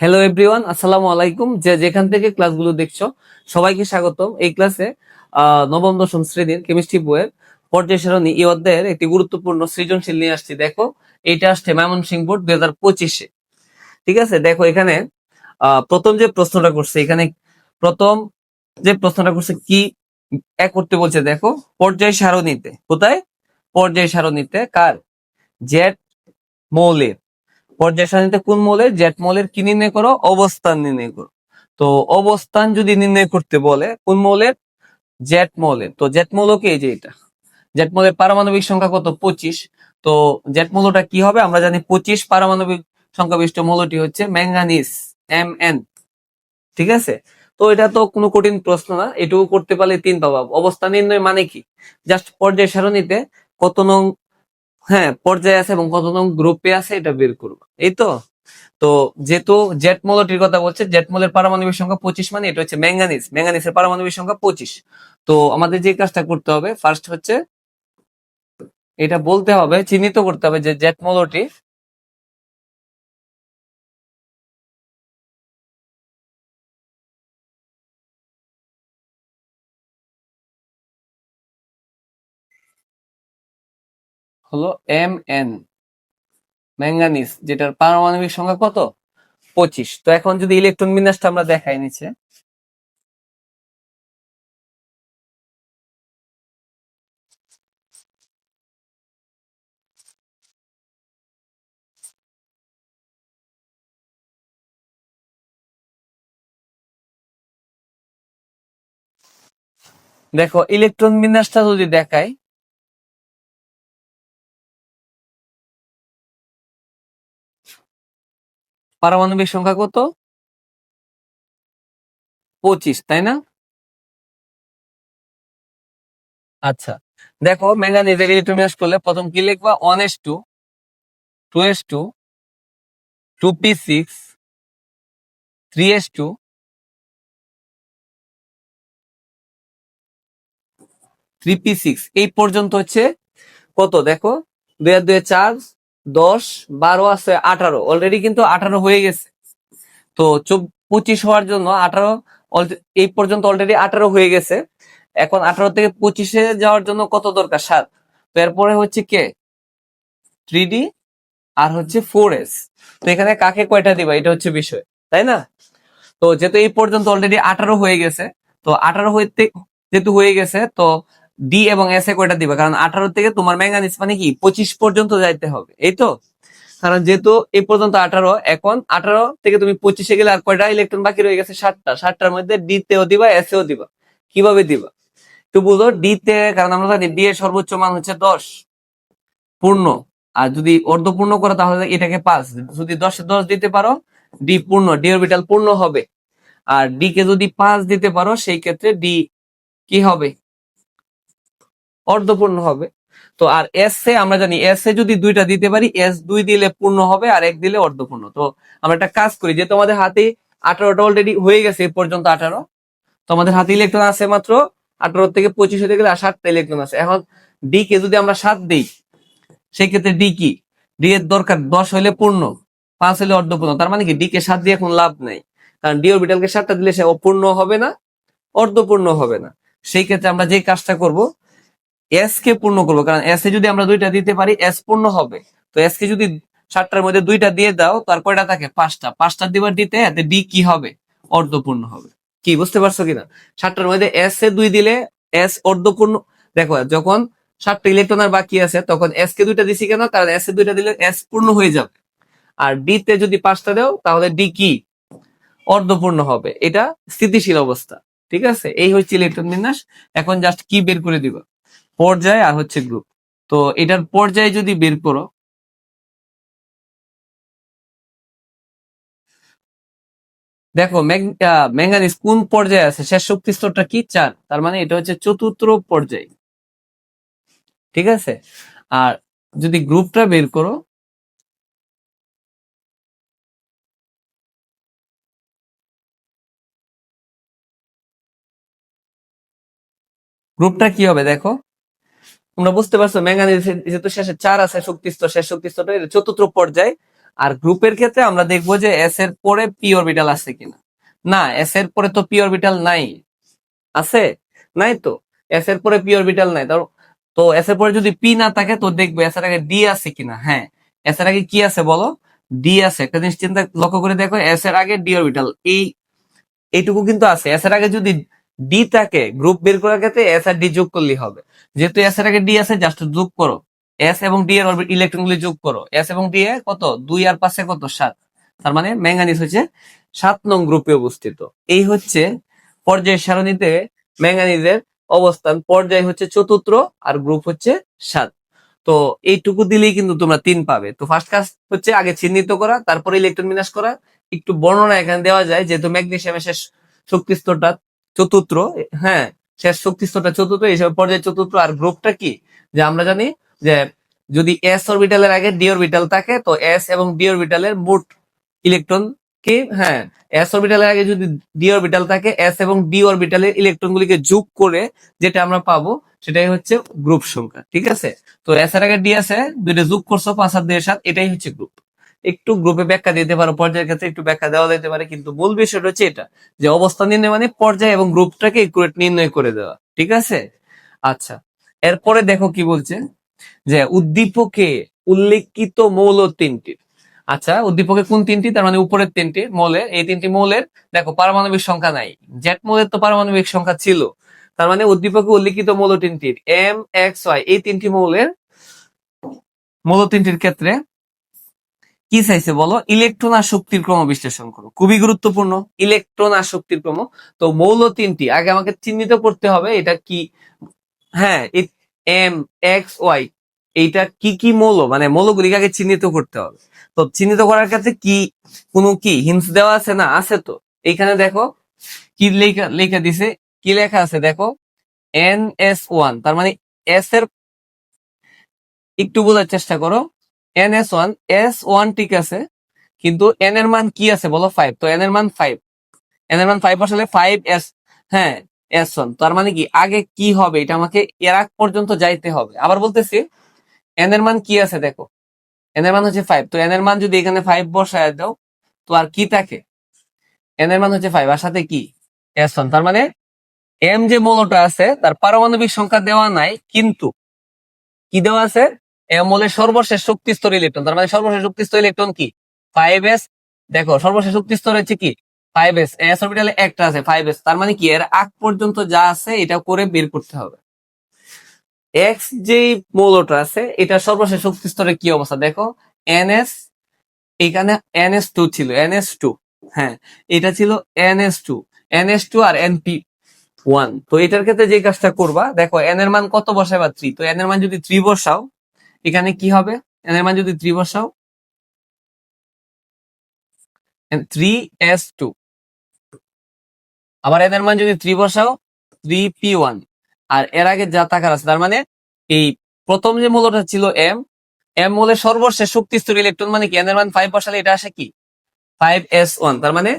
Hello everyone আসসালামু আলাইকুম যে যেখান থেকে ক্লাসগুলো দেখছ, সবাইকে স্বাগতম। এই ক্লাসে নবম, দশম শ্রেণির কেমিস্ট্রি বইয়ের পর্যায় সারণী এই অধ্যায়ের একটি গুরুত্বপূর্ণ সৃজনশীল নিয়ে আসছি। দেখো, এইটা আসছে ময়মনসিংহ বোর্ড দুই হাজার পঁচিশে। ঠিক আছে? দেখো, এখানে প্রথম যে প্রশ্নটা করছে, এখানে প্রথম যে প্রশ্নটা করছে, কি এক করতে বলছে, দেখো, পর্যায় সারণীতে। কোথায়? পর্যায় সারণীতে কার? জেট মৌলের। পর্যায় সারণীতে কোন মৌলের? জেট মৌলের কি নির্ণয় করো? অবস্থান নির্ণয় করো। তো অবস্থান যদি নির্ণয় করতে বলে, কোন মৌলের? জেট মৌলের। তো জেট মৌল কি? এই যে এটা। জেট মৌলের পারমাণবিক সংখ্যা কত? পঁচিশ। তো জেট মৌলটা কি হবে? আমরা জানি পঁচিশ পারমাণবিক সংখ্যা বিশিষ্ট মৌলটি হচ্ছে ম্যাঙ্গানিজ এম এন ঠিক আছে? তো এটা তো কোনো কঠিন প্রশ্ন না। এটুকু করতে পারলে তিন পাবা। অবস্থান নির্ণয় মানে কি? জাস্ট পর্যায় সারণীতে কত নং হ্যাঁ পর্যায়ে আছে এবং কত নং গ্রুপে আছে এটা বের করব। এই তো? তো যেহেতু জেট মলটির কথা বলছে জেট মলের পারমাণবিক সংখ্যা পঁচিশ মানে এটা হচ্ছে ম্যাঙ্গানিজ ম্যাঙ্গানিজের পারমাণবিক সংখ্যা পঁচিশ। তো আমাদের যে কাজটা করতে হবে ফার্স্ট হচ্ছে এটা বলতে হবে, চিহ্নিত করতে হবে যে জেট মৌলটি হলো এম এন ম্যাঙ্গানিজ যেটার পারমাণবিক সংখ্যা কত? পঁচিশ। তো এখন যদি ইলেকট্রন বিন্যাসটা আমরা দেখাই নিচে। দেখো, ইলেকট্রন বিন্যাসটা যদি দেখাই পারমাণবিক সংখ্যা কত? পঁচিশ, তাই না? আচ্ছা দেখো ম্যাঙ্গানিজের ইলেকট্রন বিন্যাস করলে প্রথম কি লিখবা? One S two two S two two P six three S two three P six এই পর্যন্ত হচ্ছে কত? দেখো, দুই আর দুই চার দশ, বারো আছে আঠারো। অলরেডি কিন্তু আঠারো হয়ে গেছে। তো পঁচিশ হওয়ার জন্য আঠারো এই পর্যন্ত অলরেডি আঠারো হয়ে গেছে। এখন আঠারো থেকে পঁচিশে যাওয়ার জন্য কত দরকার? সাত। তো এরপরে হচ্ছে কে? থ্রি ডি আর হচ্ছে ফোর এস তো এখানে কাকে কয়টা দিবা? এটা হচ্ছে বিষয়, তাই না? তো যেহেতু এই পর্যন্ত অলরেডি আঠারো হয়ে গেছে, তো আঠারো হইতে, যেহেতু হয়ে গেছে, তো ডি এবং এস এ কয়টা দিবে? কারণ আঠারো থেকে তোমার ম্যাঙ্গানিজ মানে কি? পঁচিশ পর্যন্ত যাইতে হবে, এই তো? কারণ যেহেতু এই পর্যন্ত আঠারো, এখন আঠারো থেকে তুমি পঁচিশে গেলে আর কয়টা ইলেকট্রন বাকি রয়ে গেছে? সাতটা। সাতটার মধ্যে ডি তেও দিবা এস এও দিবা। কীভাবে দিবা? একটু বুঝো ডি তে, কারণ আমরা জানি ডি এর সর্বোচ্চ মান হচ্ছে দশ। পূর্ণ। আর যদি অর্ধপূর্ণ করো, তাহলে এটাকে পাঁচ। যদি দশে দশ দিতে পারো ডি পূর্ণ। ডি অরবিটাল পূর্ণ হবে। আর ডি কে যদি পাঁচ দিতে পারো, সেই ক্ষেত্রে ডি কি হবে? অর্ধপূর্ণ হবে। তো আর এস এ আমরা জানি এস এ যদি দুইটা দিতে পারি এস দুই দিলে পূর্ণ হবে আর এক দিলে অর্ধপূর্ণ। তো আমরা একটা কাজ করি যে তোমাদের হাতে আঠারোটা অলরেডি হয়ে গেছে, এ পর্যন্ত আঠারো তোমাদের হাতে ইলেকট্রন আছে মাত্র আঠারো থেকে পঁচিশ হতে গেলে আর সাতটা ইলেকট্রন আছে। এখন ডি কে যদি আমরা সাত দিই সেই ক্ষেত্রে ডি কি? ডি এর দরকার দশ হইলে পূর্ণ, পাঁচ হলে অর্ধপূর্ণ। তার মানে কি? ডি কে সাত দিয়ে এখন লাভ নাই। কারণ ডি অরবিটালকে সাতটা দিলে সে অপূর্ণ হবে না, অর্ধপূর্ণ হবে না। সেই ক্ষেত্রে আমরা যে কাজটা করব এস কে পূর্ণ করব, কারণ এস এ যদি আমরা দুইটা দিতে পারি এস পূর্ণ হবে। তো এস কে যদি সাতটার মধ্যে দুইটা দিয়ে দাও তার কয়টা থাকে পাঁচটা। পাঁচটা দিবার দিতে এতে ডি কি হবে? অর্ধপূর্ণ হবে। কি, বুঝতে পারছ কিনা? সাতটার মধ্যে এস এ দুই দিলে এস অর্ধপূর্ণ, দেখো, যখন সাতটা ইলেকট্রন আর বাকি আছে, তখন এস কে দুইটা দিছি কেন? কারণ এস এ দুইটা দিলে এস পূর্ণ হয়ে যাবে। আর ডি তে যদি পাঁচটা দাও, তাহলে ডি কি? অর্ধপূর্ণ হবে। এটা স্থিতিশীল অবস্থা। ঠিক আছে? এই হচ্ছে ইলেকট্রন বিন্যাস। এখন জাস্ট কি বের করে দিবা? পর্যায় আর হচ্ছে গ্রুপ তো এটার পর্যায়ে যদি বের করো, দেখো ম্যাঙ্গানিজ কোন পর্যায়ে আছে? শেষ শক্তি স্তরটা কি? চার। তার মানে এটা হচ্ছে চতুর্থ পর্যায়। ঠিক আছে? আর যদি গ্রুপটা বের করো, গ্রুপটা কি হবে? দেখো তোমরা বুঝতে পারছ, ম্যাঙ্গানিজ যেহেতু শেষে চার আছে শক্তি স্তর শেষ শক্তি চতুর্থ পর্যায়। আর গ্রুপের ক্ষেত্রে আমরা দেখব যে এস এর পরে পি অরবিটাল আছে কিনা। না এস এর পরে তো পি অরবিটাল নাই। আছে? নাই তো। এস এর পরে পি অরবিটাল নাই। তো এস এর পরে যদি পি না থাকে, তো দেখব এস এর আগে ডি আছে কিনা। হ্যাঁ এস এর আগে কি আছে বলো? ডি আছে। একটা জিনিস চিন্তা, লক্ষ্য করে দেখো এস এর আগে ডি অরবিটাল এই, এইটুকু কিন্তু আছে। এস এর আগে যদি ডি থাকে, গ্রুপ বের করার ক্ষেত্রে এস আর ডি যোগ করলেই হবে। যেহেতু এস এর আগে ডি আছে জাস্ট যোগ করো। এস এবং ডি এর ইলেকট্রন গুলি যোগ করো। এস এবং ডি এ কত? দুই আর পাশে কত? সাত। তার মানে ম্যাঙ্গানিজ হচ্ছে সাত নং গ্রুপে অবস্থিত। এই হচ্ছে পর্যায় সারণীতে ম্যাঙ্গানিজের অবস্থান। পর্যায় হচ্ছে চতুর্থ আর গ্রুপ হচ্ছে সাত। তো এইটুকু দিলেই কিন্তু তোমরা তিন পাবে। তো ফার্স্ট কাজ হচ্ছে আগে চিহ্নিত করা, তারপরে ইলেকট্রন বিন্যাস করা। একটু বর্ণনা এখানে দেওয়া যায়, যেহেতু ম্যাগনেসিয়ামের শেষ শক্তি স্তরটা চতুর্থ। হ্যাঁ শেষ শক্তি স্তরটা চতুর্থ হিসাবে পর্যায় চতুর্থ আর গ্রুপটা কি? যে আমরা জানি যে যদি এস অরবিটালের আগে ডি অরবিটাল থাকে, তো এস এবং ডি অরবিটালের মোট ইলেকট্রন কি হ্যাঁ এস অরবিটালের আগে যদি ডি অরবিটাল থাকে এস এবং ডি অরবিটালের ইলেকট্রন গুলিকে যোগ করে যেটা আমরা পাবো, সেটাই হচ্ছে গ্রুপ সংখ্যা, ঠিক আছে? তো এস এর আগে ডি আছে, দুইটা যোগ করছ, পাঁচ হাত দুই সাত, এটাই হচ্ছে গ্রুপ একটু গ্রুপে ব্যাখ্যা দিতে পারো, পর্যায়ের ক্ষেত্রে একটু ব্যাখ্যা দেওয়া যেতে পারে, কিন্তু মূল বিষয়টা হচ্ছে এটা, যে অবস্থান নির্ণয় মানে পর্যায় এবং গ্রুপটাকে নির্ণয় করে দেওয়া, ঠিক আছে? আচ্ছা এরপরে দেখো কি বলছে, যে উদ্দীপকে উল্লেখিত মৌল তিনটি। আচ্ছা উদ্দীপকে কোন তিনটি? তার মানে উপরের তিনটি মৌলের এই তিনটি মৌলের, দেখো পারমাণবিক সংখ্যা নাই জেট মৌলের তো পারমাণবিক সংখ্যা ছিল, তার মানে উদ্দীপকে উল্লেখিত মৌল তিনটির এম এক্স ওয়াই এই তিনটি মৌলের, মৌল তিনটির ক্ষেত্রে কি চাইছে বলো? ইলেকট্রন আসক্তির ক্রম বিশ্লেষণ করো। খুবই গুরুত্বপূর্ণ। ইলেকট্রন আসক্তির ক্রম। তো মৌল তিনটি। আগে আমাকে চিহ্নিত করতে হবে এটা কি? হ্যাঁ এম এক্স ওয়াই এইটা কি কি মৌল? মানে মৌলগুলিকে আগে চিহ্নিত করতে হবে। তো চিহ্নিত করার ক্ষেত্রে কি, কোনো কি? হিন্স দেওয়া আছে না? আছে তো। এইখানে দেখো, কি লেখা লেখা দিছে? কি লেখা আছে? দেখো এন এস ওয়ান তার মানে এস এর একটু বোঝার চেষ্টা করো। N S one S one ঠিক আছে, কিন্তু এন এর মান কি আছে বলো ফাইভ তো এন এর মান ফাইভ এন এর মান ফাইভ আসলে ফাইভ এস হ্যাঁ এস ওয়ান তার মানে কি? আগে কি হবে? এটা আমাকে এর আগ পর্যন্ত যাইতে হবে। আবার বলতেছি এন এর মান কি আছে দেখো? এন এর মান হচ্ছে ফাইভ তো এন এর মান যদি এখানে ফাইভ বসায় দাও, তো আর কি থাকে? এন এর মান হচ্ছে ফাইভ আর সাথে কি? এস ওয়ান তার মানে এম যে মৌলটা আছে, তার পারমাণবিক সংখ্যা দেওয়া নাই, কিন্তু কি দেওয়া আছে? এম মৌলের সর্বশেষ শক্তি স্তর ইলেকট্রন, তার মানে সর্বশেষ শক্তি স্তর ইলেকট্রন কি? ফাইভ এস দেখো, সর্বশেষ শক্তি স্তর হচ্ছে কি? ফাইভ এস এস অরবিটালে একটা আছে ফাইভ এস তার মানে কি? এর আগ পর্যন্ত যা আছে, এটা করে বের করতে হবে। এক্স যে মৌলটা আছে, এটা সর্বশেষ শক্তি স্তরে কি অবস্থা? দেখো এনএস এখানে এনএস টু ছিল এনএস টু হ্যাঁ এটা ছিল এনএস টু এনএস টু আর এনপি ওয়ান তো এটার ক্ষেত্রে যে কাজটা করবা, দেখো এন এর মান কত বসাবা থ্রি তো এন এর মান যদি থ্রি বসাও এখানে কি হবে? এন এর মান যদি থ্রি বসাও থ্রি এস টু আবার এদের মান যদি থ্রি বসাও থ্রি পি ওয়ান আর এর আগে যা টাকার আছে, তার মানে এই প্রথম যে মূলটা ছিল এম এম মূলের সর্বশেষ শক্তি স্তর ইলেকট্রন মানে কি? এন এর মান ফাইভ বসালে এটা আসে কি? ফাইভ এস ওয়ান তার মানে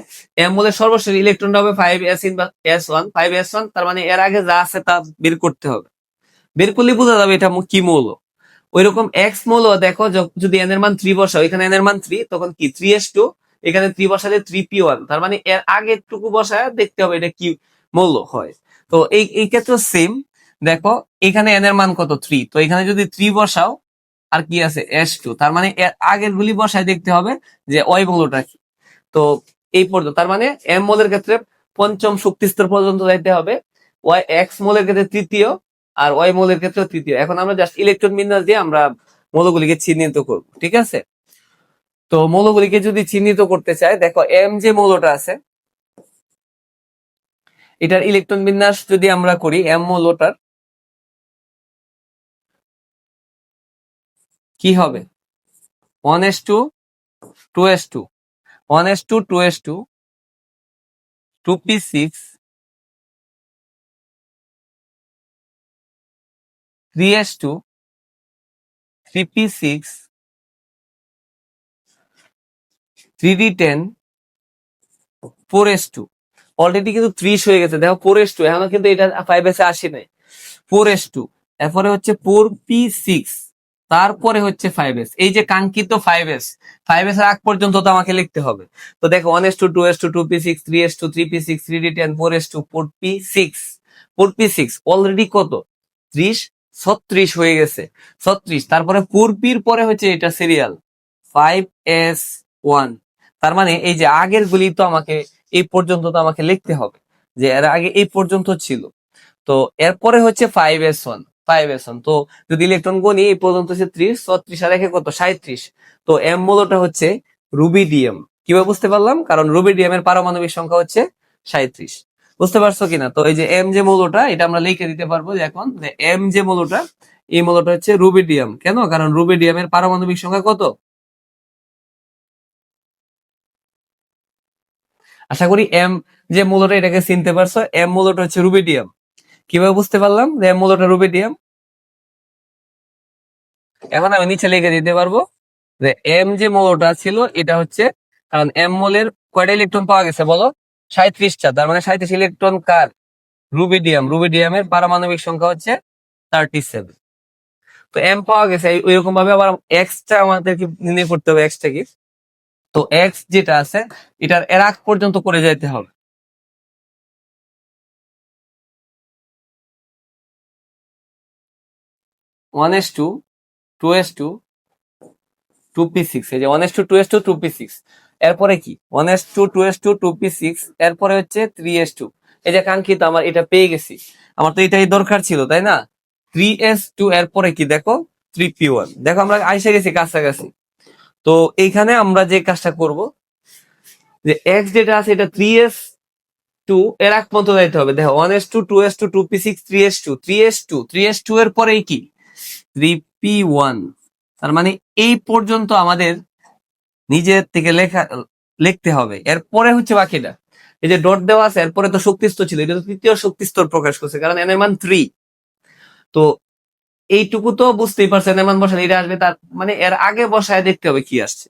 এম মূলের সর্বশেষ ইলেকট্রনটা হবে five S in S one five S one তার মানে এর আগে যা আছে তা বের করতে হবে। বের করলে বোঝা যাবে এটা কি মৌল। ওইরকম এক্স মৌল দেখো যদি এন এর মান থ্রি বসাও, এখানে এন এর মান থ্রি তখন কি? থ্রি এস টু এখানে থ্রি বসালে থ্রি পি ওয়ান তার মানে এর আগের টুকু বসায় দেখতে হবে এটা কি মৌল হয়। তো এই এই ক্ষেত্রে সেম দেখো, এখানে এন এর মান কত? থ্রি তো এখানে যদি থ্রি বসাও, আর কি আছে? এস টু তার মানে এর আগের গুলি বসায় দেখতে হবে যে ওই মৌলটা কি। তো এই পর্যন্ত। তার মানে এম মোলের ক্ষেত্রে পঞ্চম শক্তি স্তর পর্যন্ত যাইতে হবে। ওয়াই এক্স মোলের ক্ষেত্রে তৃতীয় আর ওয়াই মোলের ক্ষেত্রে তৃতীয়। এখন আমরা জাস্ট ইলেকট্রন বিন্যাস দিয়ে আমরা মৌলগুলিকে চিহ্নিত করব, ঠিক আছে? তো মৌলগুলিকে যদি চিহ্নিত করতে চাই, দেখো এম যে মৌলটা আছে, এটার ইলেকট্রন বিন্যাস যদি আমরা করি এম মৌলটার কি হবে? One S two two S two one S two two S two two P six three S two three P six three D ten four S two. Already কিন্তু ত্রিশ হয়ে গেছে। দেখো ফোর এস টু। এখনও কিন্তু এটা five এসে আসি নাই। Four S two. এরপরে হচ্ছে ফোর পি সিক্স। তারপরে হচ্ছে ফাইভ এস। এই যে কাঙ্ক্ষিত ফাইভ এস। ফাইভ এস এর আগ পর্যন্ত তো আমাকে লিখতে হবে। তো দেখো one S two two S two two P six three S two three P six three D ten four S two four P six. Four P six. Already কত? ত্রিশ। ছত্রিশ হয়ে গেছে। ছত্রিশ, তারপরে ফোর পির পরে হচ্ছে এটা সিরিয়াল ফাইভ এস ওয়ান তার মানে এই যে আগের গুলি তো আমাকে এই পর্যন্ত তো আমাকে লিখতে হবে, যে এর আগে এই পর্যন্ত ছিল। তো এরপরে হচ্ছে five S one five S one তো যদি ইলেকট্রন গণি এই পর্যন্ত হচ্ছে ত্রিশ, ছত্রিশ আর একে কত? সাঁত্রিশ তো এম মূলটা হচ্ছে রুবিডিয়াম কীভাবে বুঝতে পারলাম? কারণ রুবিডিয়ামের পারমাণবিক সংখ্যা হচ্ছে সাঁত্রিশ বুঝতে পারছ কিনা? তো এই যে এম যে মূলটা, এটা আমরা লিখে দিতে পারব যে এখন যে এম যে মূলটা, এই মূলটা হচ্ছে রুবিডিয়াম। কেন? কারণ রুবিডিয়ামের পারমাণবিক সংখ্যা কত? আশা করি এম যে মূলটা, এটাকে চিনতে পারছ। এম মূলটা হচ্ছে রুবিডিয়াম। কীভাবে বুঝতে পারলাম যে এম মূলটা রুবিডিয়াম? এখন আমি নিচে লিখে দিতে পারব যে এম যে মৌলটা ছিল, এটা হচ্ছে, কারণ এম মোলের কয়টা ইলেকট্রন পাওয়া গেছে বলো? সাঁত্রিশটা তার মানে সাঁত্রিশ ইলেকট্রন কার? রুবিডিয়াম রুবিডিয়ামের পারমাণবিক সংখ্যা হচ্ছে থার্টি সেভেন তো এম পাওয়া গেছে ওইরকম ভাবে আবার এক্সটা আমাদেরকে নির্ণয় করতে হবে এক্সটা কি? তো এক্স যেটা আছে, এটার এর আগ পর্যন্ত করে যাইতে হবে। One S two two S two two P six এই যে one S two two S two two P six এরপরে কি? One S two two S two two P six এরপরে হচ্ছে থ্রি এস টু এই যে কাঙ্ক্ষিত, আমার এটা পেয়ে গেছি। আমার তো এটাই দরকার ছিল, তাই না? থ্রি এস টু এরপরে কি দেখো? থ্রি পি ওয়ান দেখো, আমরা আইসে গেছি কাছাকাছি। তো এইখানে আমরা যে কাজটা করব, যে এক্স যেটা আছে, এটা থ্রি এস টু এর এক পর্যন্ত যাইতে হবে। দেখো one S two two S two two P six three S two three S two three S two এর পরেই কি? থ্রি পি ওয়ান তার মানে এই পর্যন্ত আমাদের নিজের থেকে লেখা, লিখতে হবে। এরপরে হচ্ছে বাকিটা। এই যে ডট দেওয়া আছে, এরপরে তো শক্তিস্তর ছিল। এটা তো তৃতীয় শক্তিস্তর প্রকাশ করছে, কারণ এন এর মান থ্রি তো এইটুকু তো বুঝতেই পারছেন এর মান বসালে এটা আসবে, তার মানে এর আগে বসায় দেখতে হবে কি আসছে।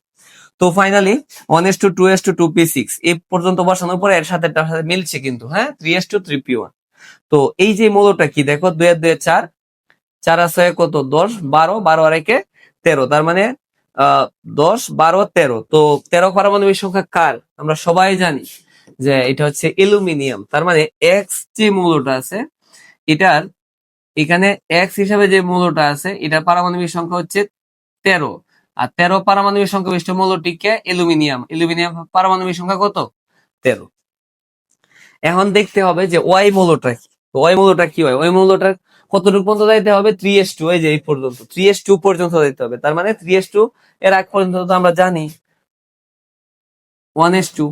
তো finally one S two two S two two P six এ পর্যন্ত বসানোর পরে এর সাথে তার সাথে মিলছে কিন্তু হ্যাঁ? Three S two three P one তো এই যে মৌলটা কি, দেখো, দুই দুই চার। চার আছে কত? দশ, বারো বারো আর একে তেরো। তার মানে দশ, বারো তেরো। তো তেরো পারমাণবিক সংখ্যা কার? আমরা সবাই জানি যে এটা হচ্ছে অ্যালুমিনিয়াম। তার মানে এক্স যে মৌলটা আছে, এটার এখানে এক্স হিসাবে যে মৌলটা আছে, এটার পারমাণবিক সংখ্যা হচ্ছে তেরো। আর তেরো পারমাণবিক সংখ্যা বিশিষ্ট মৌলটিকে অ্যালুমিনিয়াম। অ্যালুমিনিয়াম পারমাণবিক সংখ্যা কত? তেরো। এখন দেখতে হবে যে ওয়াই মৌলটা কি? ওয়াই মৌলটা কি হয়? ওই মৌলটার কতটুকু পর্যন্ত যাইতে হবে? থ্রি এস টু এই যে এই পর্যন্ত। থ্রি এস টু পর্যন্ত যাইতে হবে। তার মানে থ্রি এস টু এর আগ পর্যন্ত তো আমরা জানি। One S two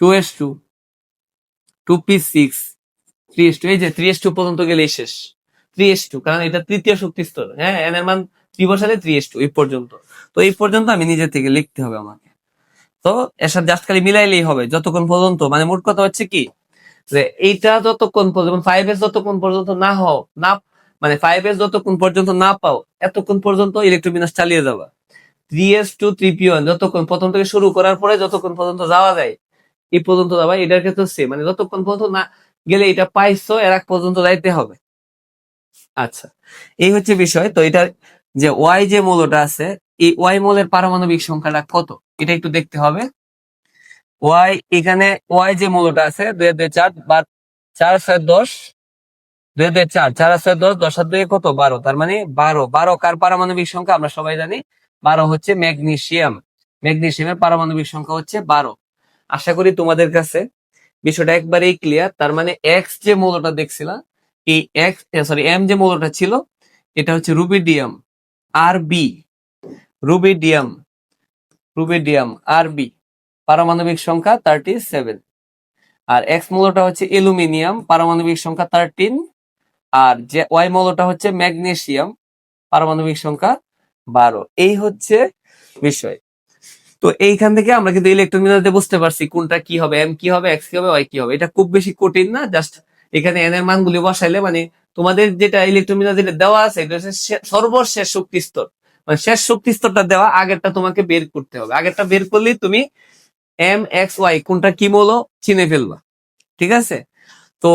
two S two two P six three S two এই যে থ্রি এস টু পর্যন্ত গেলেই শেষ। থ্রি এস টু কারণ এটা তৃতীয় শক্তি স্তর হ্যাঁ এন এর মান থ্রি বসালে থ্রি এস টু এই পর্যন্ত। তো এই পর্যন্ত আমি নিজে থেকে লিখতে হবে আমাকে। তো এর সাথে জাস্ট খালি মিলাইলেই হবে। যতক্ষণ পর্যন্ত মানে মোট কথা হচ্ছে কি? যে এইটা যতক্ষণ পর্যন্ত ফাইভ এস যতক্ষণ পর্যন্ত না হও, না মানে ফাইভ এস যতক্ষণ পর্যন্ত না পাও, এতক্ষণ পর্যন্ত ইলেকট্রোবিনাস চালিয়ে যাবা। Three S two three P one যতক্ষণ, প্রথম থেকে শুরু করার পরে যতক্ষণ পর্যন্ত যাওয়া যায়, এই পর্যন্ত যাবা, এটার ক্ষেত্রে সে মানে যতক্ষণ পর্যন্ত না গেলে এটা পাইছো, এর আগ পর্যন্ত যাইতে হবে। আচ্ছা এই হচ্ছে বিষয়, তো এটা যে ওয়াই যে মৌলটা আছে, এই ওয়াই মৌলের পারমাণবিক সংখ্যাটা কত? এটা একটু দেখতে হবে। ওয়াই এখানে ওয়াই যে মৌলটা আছে, দুই দুই চার বা চার ছয় দশ, দুই দুই চার চার ছয় দশ দশ আর দুই কত? বারো, তার মানে বারো। বারো কার পারমাণবিক সংখ্যা? আমরা সবাই জানি বারো হচ্ছে ম্যাগনেশিয়াম ম্যাগনেশিয়ামের পারমাণবিক সংখ্যা হচ্ছে বারো। আশা করি তোমাদের কাছে বিষয়টা একবারেই ক্লিয়ার তার মানে এক্স যে মৌলটা দেখছিলাম, এই এক্স সরি এম যে মৌলটা ছিল, এটা হচ্ছে rubidium R B rubidium rubidium R B পারমাণবিক সংখ্যা থার্টি সেভেন আর এক্স মৌলটা হচ্ছে অ্যালুমিনিয়াম, পারমাণবিক সংখ্যা থার্টিন আর যে ওয়াই মৌলটা হচ্ছে ম্যাগনেসিয়াম, পারমাণবিক সংখ্যা বারো। এই হচ্ছে বিষয়। তো এইখান থেকে আমরা কিন্তু ইলেকট্রন মিনারতে বুঝতে পারছি কোনটা কি হবে এম কি হবে এক্স কি হবে ওয়াই কি হবে। এটা খুব বেশি কঠিন না জাস্ট এখানে এন এর মানগুলি বসাইলে মানে তোমাদের যেটা ইলেকট্রন যেটা দেওয়া আছে, এটা হচ্ছে সর্বশেষ শক্তি স্তর মানে শেষ শক্তি স্তরটা দেওয়া আগেরটা তোমাকে বের করতে হবে। আগেরটা বের করলেই তুমি এম এক্স ওয়াই কোনটা কি মৌল চিনে ফেলবা। ঠিক আছে? তো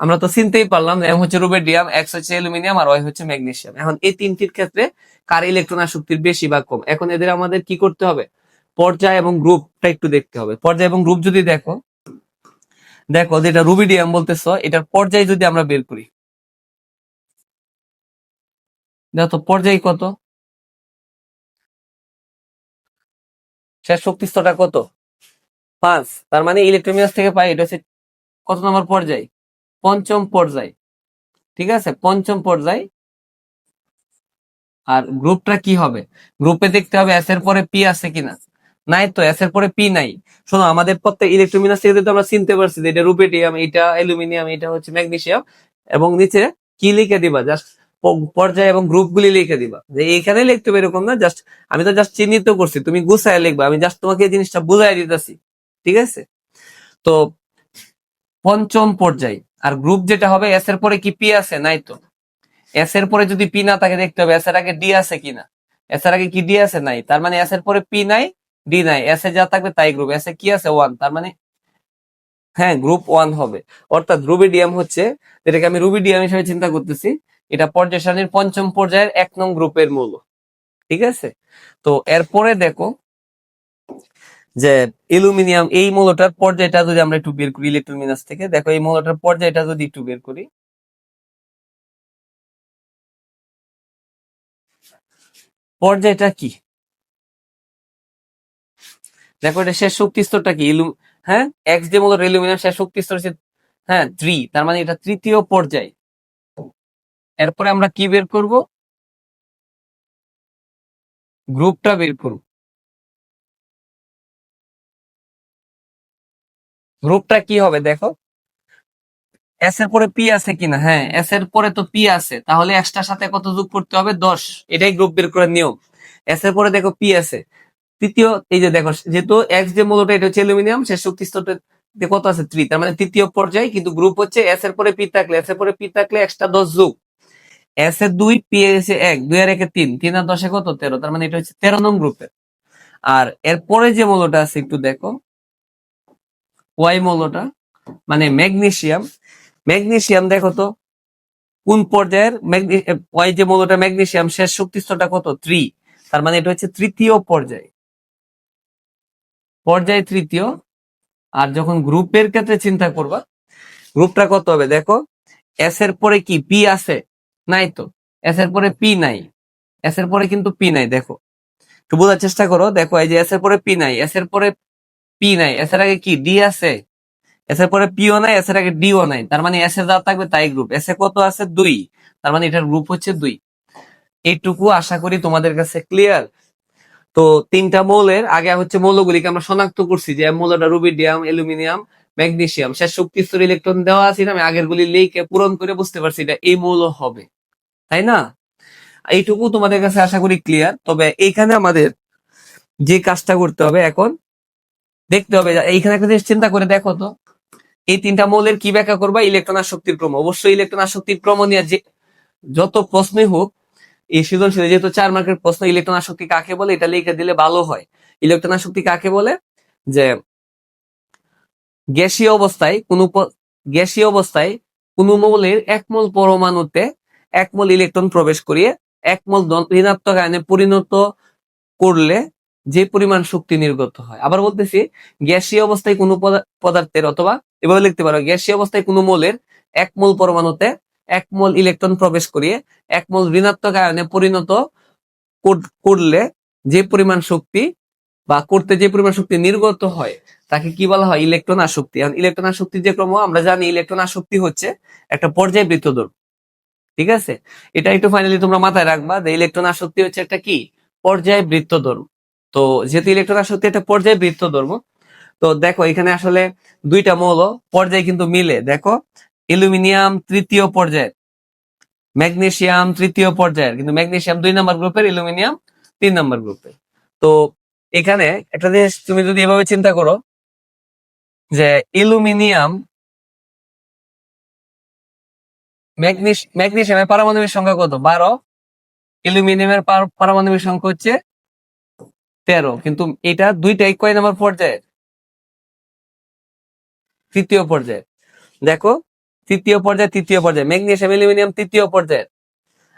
আমরা তো চিনতেই পারলাম এম হচ্ছে রুবেডিয়াম এক্স হচ্ছে অ্যালুমিনিয়াম, আর ওয়াই হচ্ছে ম্যাগনেসিয়াম। এখন এই তিনটির ক্ষেত্রে কার ইলেকট্রন আসক্তির বেশি বা কম? এখন এদের আমাদের কি করতে হবে? পর্যায় এবং গ্রুপটা একটু দেখতে হবে। পর্যায় এবং গ্রুপ যদি দেখো দেখো যেটা রুবিডিয়াম বলতেছ, এটার পর্যায় যদি আমরা বের করি। দেখো পর্যায় কত? শেষ শক্তি স্তরটা কত? পাঁচ, তার মানে ইলেকট্রোমিয়াস থেকে পাই, এটা হচ্ছে কত নম্বর পর্যায়? পঞ্চম পর্যায়। ঠিক আছে? পঞ্চম পর্যায়। আর গ্রুপটা কি হবে? গ্রুপে দেখতে হবে এস এর পরে পি আছে কিনা। নাই তো এস এর পরে পি নাই। শোনো, আমাদের প্রত্যেক ইলেকট্রোমিনাস থেকে তো আমরা চিনতে পারছি যে এটা রুবেডিয়াম এটা অ্যালুমিনিয়াম এটা হচ্ছে ম্যাগনেসিয়াম এবং নিচে কি লিখে দিবা? জাস্ট পর্যায় এবং গ্রুপগুলি লিখে দিবা। যে এখানে লিখতে হবে এরকম না জাস্ট আমি তো জাস্ট চিহ্নিত করছি, তুমি গুছায় লিখবা, আমি জাস্ট তোমাকে এই জিনিসটা বুঝাই দিতেছি। ঠিক আছে? তো পঞ্চম পর্যায়, আর গ্রুপ যেটা হবে এস এর পরে কি পি আছে? নাই তো। এস এর পরে যদি পি না থাকে, দেখতে হবে এস এর আগে ডি আছে কিনা। এস এর আগে কি ডি আছে? নাই। তার মানে এস এর পরে পি নাই ডি নাই। এস এ যা থাকবে তাই গ্রুপ এস এ কি আছে? ওয়ান তার মানে হ্যাঁ গ্রুপ ওয়ান হবে। অর্থাৎ রুবিডিয়াম হচ্ছে, যেটাকে আমি রুবিডিয়াম হিসেবে চিন্তা করতেছি, এটা পর্যায় সারণীর পঞ্চম পর্যায়ের এক নং গ্রুপের মূল। ঠিক আছে? তো এরপরে দেখো যে অ্যালুমিনিয়াম, এই মৌলটার পর্যায়টা যদি আমরা একটু বের করি ইলেকট্রোমিনাস থেকে, দেখো এই মৌলটার পর্যায়টা যদি একটু বের করি। পর্যায়টা কি? দেখো এটা শেষ শক্তি স্তরটা কি? হ্যাঁ? এক্স যে মৌলটা অ্যালুমিনিয়াম শেষ শক্তি স্তর হ্যাঁ থ্রি তার মানে এটা তৃতীয় পর্যায়। এরপরে আমরা কি বের করব? গ্রুপটা বের করব। গ্রুপটা কি হবে দেখো? এস এর পরে পি আছে কিনা? হ্যাঁ এস এর পরে তো পি আছে। তাহলে এক্সটার সাথে কত যোগ করতে হবে? দশ। এটাই গ্রুপ বের করার নিয়ম। এস এর পরে দেখো পি আছে। তৃতীয়, এই যে দেখো, যেহেতু এক্স যে মূলটা, এটা হচ্ছে অ্যালুমিনিয়াম শেষ শক্তি স্তরটা কত আছে? থ্রি তার মানে তৃতীয় পর্যায়ে, কিন্তু গ্রুপ হচ্ছে এস এর পরে পি থাকলে এস এর পরে পি থাকলে এক্সট্রা দশ যোগ। এস এর দুই পি এসে এক, দুই আর একে তিন। তিন আর দশে কত? তেরো। তার মানে এটা হচ্ছে তেরো নং গ্রুপের আর এরপরে যে মূলটা আছে, একটু দেখো। ওয়াই মৌলটা মানে ম্যাগনেসিয়াম। ম্যাগনেসিয়াম দেখো তো, কোন পর্যায়ের ওয়াই যে মৌলটা ম্যাগনেসিয়াম, শেষ শক্তি স্তরটা কত? থ্রি। তার মানে এটা হচ্ছে তৃতীয় পর্যায়। পর্যায় তৃতীয়। আর যখন গ্রুপের ক্ষেত্রে চিন্তা করবা, গ্রুপটা কত হবে? দেখো এস এর পরে কি? পি আছে? নাই তো। এস এর পরে পি নাই। এস এর পরে কিন্তু পি নাই, দেখো। একটু বোঝার চেষ্টা করো। দেখো, এই যে এস এর পরে পি নাই এস এর পরে পি নাই এস এর আগে কি? ডি আছে। এস এর পরে পিও নাই এস এর আগে ডিও নাই। তার মানে এস এর যা থাকবে তাই গ্রুপ এস এ কত আছে? দুই। তার মানে এটার গ্রুপ হচ্ছে দুই। এইটুকু আশা করি তোমাদের কাছে ক্লিয়ার তো তিনটা মৌলের, আগে হচ্ছে মৌলগুলিকে আমরা শনাক্ত করছি, যে মৌলটা রুবিডিয়াম অ্যালুমিনিয়াম ম্যাগনেসিয়াম শেষ শক্তি স্তর ইলেকট্রন দেওয়া আছে আমি আগের গুলি লিখে পূরণ করে বুঝতে পারছি এটা এই মৌল হবে। তাই না? এইটুকু তোমাদের কাছে আশা করি ক্লিয়ার তবে এইখানে আমাদের যে কাজটা করতে হবে এখন দেখতে হবে। এইখানে একটা জিনিস চিন্তা করে দেখো তো, এই তিনটা মৌলের কি ব্যাখ্যা করবা? ইলেকট্রন আসক্তির ক্রম। অবশ্যই ইলেকট্রন আসক্তির ক্রম নিয়ে যে, যত প্রশ্নই হোক, এই সৃজনশীল যেহেতু চার মার্কের প্রশ্ন ইলেকট্রন আসক্তি কাকে বলে, এটা লিখে দিলে ভালো হয়। ইলেকট্রন আসক্তি কাকে বলে? যে, গ্যাসীয় অবস্থায় কোন গ্যাসীয় অবস্থায় কোন মৌলের একমল পরমাণুতে একমল ইলেকট্রন প্রবেশ করিয়ে একমল ঋণাত্মক আয়নে পরিণত করলে যে পরিমাণ শক্তি নির্গত হয়। আবার বলতেছি, গ্যাসীয় অবস্থায় কোনো পদা- পদার্থের অথবা, এভাবে লিখতে পারো, গ্যাসীয় অবস্থায় কোনো মৌলের একমল পরমাণুতে একমল ইলেকট্রন প্রবেশ করিয়ে একমল ঋণাত্মক আয়নে পরিণত করলে যে পরিমাণ শক্তি বা করতে যে পরিমাণ শক্তি নির্গত হয়, তাকে কি বলা হয়? ইলেকট্রন আসক্তি। এখন ইলেকট্রন আসক্তি যে ক্রম, আমরা জানি ইলেকট্রন আসক্তি হচ্ছে একটা পর্যায়বৃত্ত দৌড় ঠিক আছে? এটা একটু ফাইনালি তোমরা মাথায় রাখবা যে ইলেকট্রন আসক্তি হচ্ছে একটা কি? পর্যায়বৃত্ত ধর্ম তো যেহেতু ইলেকট্রন আসক্তি একটা পর্যায়ে বৃত্ত ধর্ম, তো দেখো এখানে আসলে দুইটা মৌল, পর্যায় কিন্তু মিলে। দেখো, অ্যালুমিনিয়াম তৃতীয় পর্যায়ের ম্যাগনেশিয়াম তৃতীয় পর্যায়ের, কিন্তু ম্যাগনেশিয়াম দুই নম্বর গ্রুপের, অ্যালুমিনিয়াম তিন নম্বর গ্রুপের। তো এখানে একটা জিনিস তুমি যদি এভাবে চিন্তা করো, যে অ্যালুমিনিয়াম ম্যাগনেস, ম্যাগনেসিয়ামের পারমাণবিক সংখ্যা কত? বারো। অ্যালুমিনিয়ামের পারমাণবিক সংখ্যা হচ্ছে তেরো, কিন্তু এটা দুইটাই কয় নাম্বার পর্যায়ে তৃতীয় পর্যায়ে দেখো, তৃতীয় পর্যায়ে তৃতীয় পর্যায়ে। ম্যাগনেসিয়াম, অ্যালুমিনিয়াম, তৃতীয় পর্যায়ের।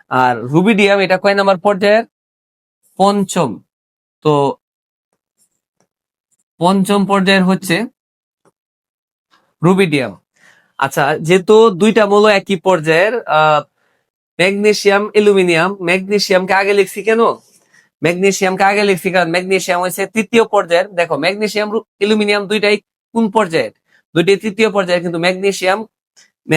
আর রুবিডিয়াম, এটা কয় নাম্বার পর্যায়ের? পঞ্চম। তো পঞ্চম পর্যায়ের হচ্ছে রুবিডিয়াম। আচ্ছা যেহেতু দুইটা মূল একই পর্যায়ের, আহ, ম্যাগনেসিয়াম, অ্যালুমিনিয়াম, ম্যাগনেসিয়ামকে আগে লিখছি কেন? ম্যাগনেসিয়ামকে আগে লিখছি কারণ ম্যাগনেসিয়াম হচ্ছে তৃতীয় পর্যায়ের। দেখো ম্যাগনেসিয়াম অ্যালুমিনিয়াম দুইটাই কোন পর্যায়ের? দুইটাই তৃতীয় পর্যায়ের, কিন্তু ম্যাগনেশিয়াম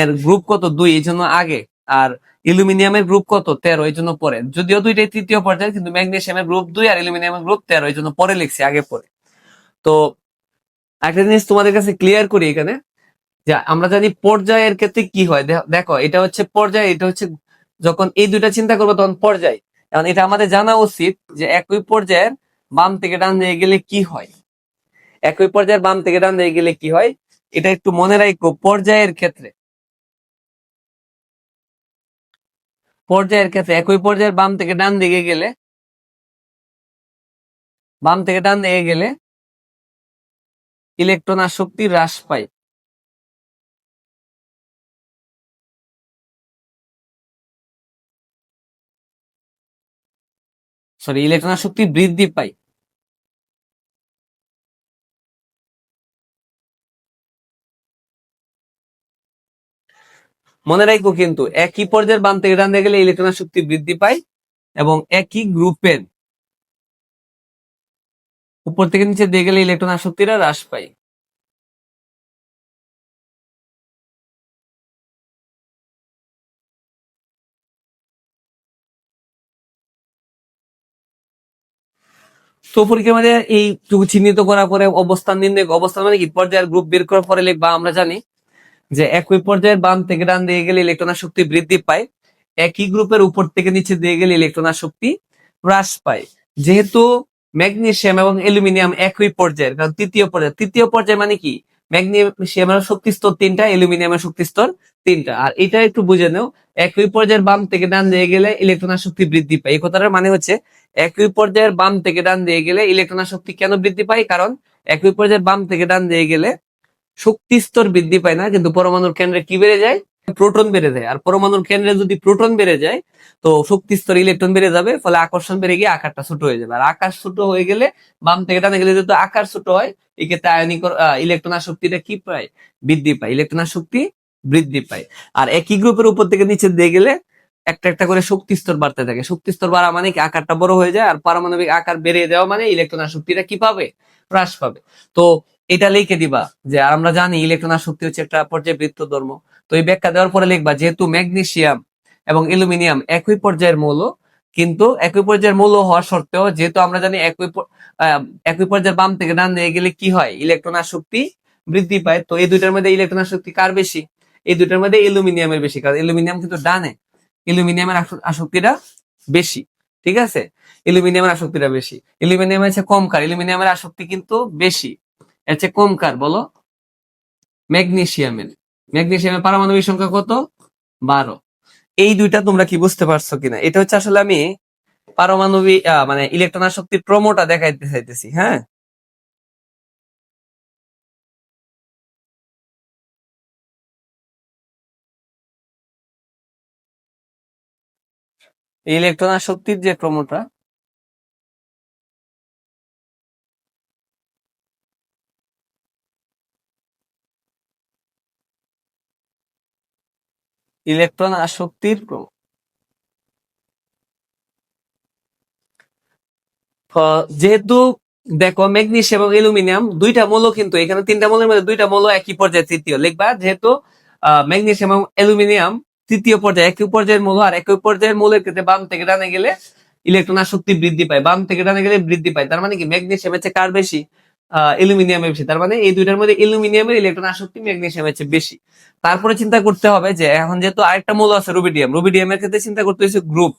এর গ্রুপ কত? দুই, এই জন্য আগে। আর অ্যালুমিনিয়ামের গ্রুপ কত? তেরো, এই জন্য পরে। যদিও দুইটাই তৃতীয় পর্যায়ের, কিন্তু ম্যাগনেসিয়ামের গ্রুপ দুই আর অ্যালুমিনিয়ামের গ্রুপ তেরো, এই জন্য পরে লিখছি, আগে পরে। তো একটা জিনিস তোমাদের কাছে ক্লিয়ার করি এখানে, যে আমরা জানি পর্যায়ের ক্ষেত্রে কি হয়। দেখো, এটা হচ্ছে পর্যায়, এটা হচ্ছে যখন এই দুইটা চিন্তা করব তখন পর্যায়। এখন এটা আমাদের জানা উচিত যে একই পর্যায়ের বাম থেকে ডান দিকে গেলে কি হয়? একই পর্যায়ের বাম থেকে ডান দিকে গেলে কি হয়? এটা একটু মনে রাখো, পর্যায়ের ক্ষেত্রে। পর্যায়ের ক্ষেত্রে, একই পর্যায়ের বাম থেকে ডান দিকে গেলে, বাম থেকে ডান দিকে গেলে ইলেকট্রন আর শক্তি হ্রাস পায়। সরি ইলেকট্রন শক্তি বৃদ্ধি পায়। মনে রাখব কিন্তু, একই পর্যায়ের বাম থেকে ডান গেলে ইলেকট্রন শক্তি বৃদ্ধি পায় এবং একই গ্রুপের উপর থেকে নিচে দিয়ে গেলে ইলেকট্রন আসক্তিরা হ্রাস পায়। তো পরীক্ষার মধ্যে এই চিহ্নিত করার পরে অবস্থান নির্ণয় অবস্থান মানে কি? পর্যায়ের গ্রুপ বের করার পরে লিখবা, আমরা জানি যে একই পর্যায়ের বাম থেকে ডান দিয়ে গেলে ইলেকট্রন শক্তি বৃদ্ধি পায়, একই গ্রুপের উপর থেকে নিচে দিয়ে গেলে ইলেকট্রন শক্তি হ্রাস পায়। যেহেতু ম্যাগনেসিয়াম এবং অ্যালুমিনিয়াম একই পর্যায়ের, কারণ তৃতীয় পর্যায়ে তৃতীয় পর্যায়ে মানে কি? ম্যাগনেসিয়ামের শক্তি স্তর তিনটা অ্যালুমিনিয়ামের শক্তি স্তর তিনটা। আর এটা একটু বুঝে নাও, একই পর্যায়ের বাম থেকে ডান দিয়ে গেলে ইলেকট্রন শক্তি বৃদ্ধি পায়। এই কথাটার মানে হচ্ছে একই পর্যায়ের বাম থেকে ডান দিয়ে গেলে ইলেকট্রন শক্তি কেন বৃদ্ধি পায়? কারণ একই পর্যায়ের বাম থেকে ডান দিয়ে গেলে শক্তি স্তর বৃদ্ধি পায় না, কিন্তু পরমাণুর কেন্দ্রে কি বেড়ে যায়? প্রোটন বেড়ে যায়। আর পরমাণুর কেন্দ্রে যদি প্রোটন বেড়ে যায়, তো শক্তি স্তর ইলেকট্রন বেড়ে যাবে, ফলে আকর্ষণ বেড়ে গিয়ে আকারটা ছোট হয়ে যাবে। আর আকার ছোট হয়ে গেলে বাম থেকে ডানে গেলে যেহেতু আকার ছোট হয়, এক্ষেত্রে আয়নিক ইলেকট্রন শক্তিটা কি পায়? বৃদ্ধি পায়। ইলেকট্রন শক্তি বৃদ্ধি পায়। আর একই গ্রুপের উপর থেকে নিচে দিয়ে গেলে একটা একটা করে শক্তি স্তর বাড়তে থাকে। শক্তি স্তর বাড়া মানে কি? আকারটা বড় হয়ে যায় আর পারমাণবিক আকার বেড়ে দেওয়া মানে ইলেকট্রন শক্তিটা কি পাবে? হ্রাস পাবে। তো এটা লিখে দিবা যে আমরা জানি ইলেকট্রন শক্তি হচ্ছে একটা পর্যায়বৃত্ত ধর্ম। তো এই ব্যাখ্যা দেওয়ার পরে লিখবা, যেহেতু ম্যাগনেসিয়াম এবং অ্যালুমিনিয়াম একই পর্যায়ের মৌল, কিন্তু একই পর্যায়ের মৌল হওয়া সত্ত্বেও যেহেতু আমরা জানি একই একই পর্যায়ের বাম থেকে ডান দিকে গেলে কি হয়? ইলেকট্রন শক্তি বৃদ্ধি পায়। তো এই দুইটার মধ্যে ইলেকট্রন শক্তি কার বেশি? এই দুইটার মধ্যে অ্যালুমিনিয়ামের বেশি। কারণ অ্যালুমিনিয়াম কিন্তু ডানে। অ্যালুমিনিয়ামের আসক্তিটা বেশি, ঠিক আছে? অ্যালুমিনিয়ামের আসক্তিটা বেশি। অ্যালুমিনিয়াম হচ্ছে কম কার অ্যালুমিনিয়ামের আসক্তি কিন্তু বেশি। এর চেয়ে কম কার বলো? ম্যাগনেসিয়ামের ম্যাগনেসিয়ামের পারমাণবিক সংখ্যা কত? বারো। এই দুইটা তোমরা কি বুঝতে পারছ কিনা? এটা হচ্ছে আসলে আমি পারমাণবিক মানে ইলেকট্রন শক্তির প্রমোটা দেখাইতে চাইতেছি হ্যাঁ? ইলেকট্রন শক্তির যে ক্রমটা ইলেকট্রন আসক্তির ক্রম। আহ, যেহেতু দেখো ম্যাগনেসিয়াম এবং অ্যালুমিনিয়াম দুইটা মৌল কিন্তু এখানে তিনটা মৌলের মধ্যে দুইটা মৌল একই পর্যায়ে তৃতীয়। লিখবা যেহেতু ম্যাগনেসিয়াম এবং অ্যালুমিনিয়াম তৃতীয় পর্যায়ে, একই পর্যায়ের মূল আর একই পর্যায়ের মূলের ক্ষেত্রে বাম থেকে ডানে গেলে ইলেকট্রন আসক্তি বৃদ্ধি পায়, বাম থেকে ডানে গেলে বৃদ্ধি পায়। তার মানে কি? ম্যাগনেসিয়ামের চেয়ে কার বেশি? অ্যালুমিনিয়ামের বেশি। তার মানে এই দুইটার মধ্যে অ্যালুমিনিয়ামের ইলেকট্রন আসক্তি ম্যাগনেসিয়ামের চেয়ে বেশি। তারপরে চিন্তা করতে হবে যে, এখন যেহেতু আরেকটা মৌল আছে রুবিডিয়াম, রুবিডিয়ামের ক্ষেত্রে চিন্তা করতে হচ্ছে গ্রুপ।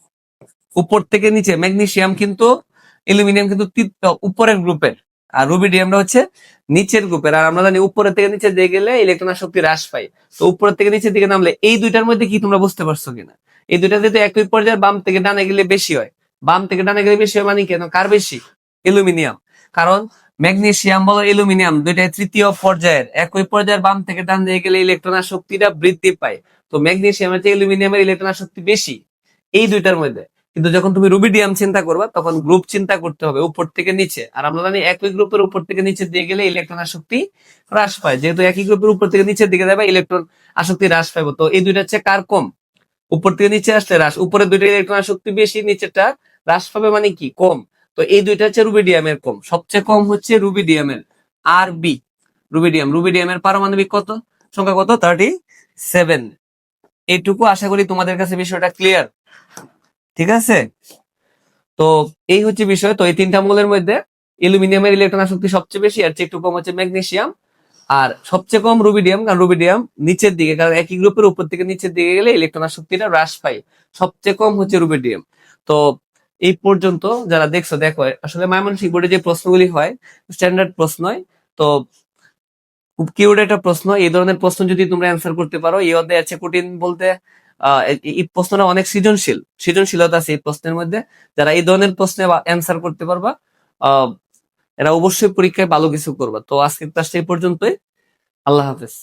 উপর থেকে নিচে ম্যাগনেসিয়াম কিন্তু, অ্যালুমিনিয়াম কিন্তু উপরের গ্রুপের। আর রুবিডিয়ামটা হচ্ছে নিচের গ্রুপের আর আমরা জানি উপরের থেকে নিচে দিয়ে গেলে ইলেকট্রন শক্তি হ্রাস পায়। তো উপরের থেকে নিচের দিকে নামলে এই দুইটার মধ্যে কি তোমরা বুঝতে পারছ কিনা? এই দুইটা যেহেতু একই পর্যায়ে বাম থেকে ডানে গেলে বেশি হয়। বাম থেকে ডানে গেলে বেশি হয় মানে কেন কার বেশি? অ্যালুমিনিয়াম। কারণ ম্যাগনেসিয়াম বলো অ্যালুমিনিয়াম দুইটাই তৃতীয় পর্যায়ের। একই পর্যায়ের বাম থেকে ডান দিকে গেলে ইলেকট্রন শক্তিটা বৃদ্ধি পায়। তো ম্যাগনেসিয়ামের চেয়ে অ্যালুমিনিয়ামের ইলেকট্রন শক্তি বেশি। এই দুইটার মধ্যে। কিন্তু যখন তুমি রুবিডিয়াম চিন্তা করবা, তখন গ্রুপ চিন্তা করতে হবে উপর থেকে নিচে। আর আমরা জানি একই গ্রুপের উপর থেকে নিচে দিয়ে গেলে ইলেকট্রন শক্তি হ্রাস পায়। যেহেতু একই গ্রুপের উপর থেকে নিচের দিকে যাবে, ইলেকট্রন আসক্তি হ্রাস পাবো তো এই দুইটা হচ্ছে কার কম? উপর থেকে নিচে আসলে হ্রাস। উপরে দুইটা ইলেকট্রন শক্তি বেশি নিচেটা হ্রাস পাবে মানে কি? কম। তো এই দুইটা হচ্ছে রুবিডিয়ামের কম। সবচেয়ে কম হচ্ছে রুবিডিয়ামের আর বি। রুবিডিয়াম। রুবিডিয়ামের পারমাণবিক কত? সংখ্যা কত? থার্টি সেভেন এইটুকু আশা করি তোমাদের কাছে বিষয়টা ক্লিয়ার ঠিক আছে? তো এই হচ্ছে বিষয়। তো এই তিনটা মূলের মধ্যে অ্যালুমিনিয়ামের ইলেকট্রন শক্তি সবচেয়ে বেশি, আর একটু কম হচ্ছে ম্যাগনেসিয়াম। আর সবচেয়ে কম রুবিডিয়াম, কারণ রুবিডিয়াম নিচের দিকে, কারণ একই গ্রুপের উপর থেকে নিচের দিকে গেলে ইলেকট্রন শক্তিটা হ্রাস পায়। সবচেয়ে কম হচ্ছে রুবিডিয়াম। তো এই পর্যন্ত যারা দেখছ, দেখো, আসলে ময়মনসিংহ বোর্ডে যে প্রশ্নগুলি হয়, স্ট্যান্ডার্ড প্রশ্নই তো খুব কিউড একটা প্রশ্ন, এই ধরনের প্রশ্ন যদি তোমরা অ্যান্সার করতে পারো, এই অধ্যায় আছে কঠিন বলতে এই- প্রশ্নটা অনেক সৃজনশীল। সৃজনশীলতা আছে এই প্রশ্নের মধ্যে। যারা এই ধরনের প্রশ্নে অ্যান্সার করতে পারবা এরা অবশ্যই পরীক্ষায় ভালো কিছু করবা। তো আজকের ক্লাসটা এই পর্যন্তই। আল্লাহ হাফেজ।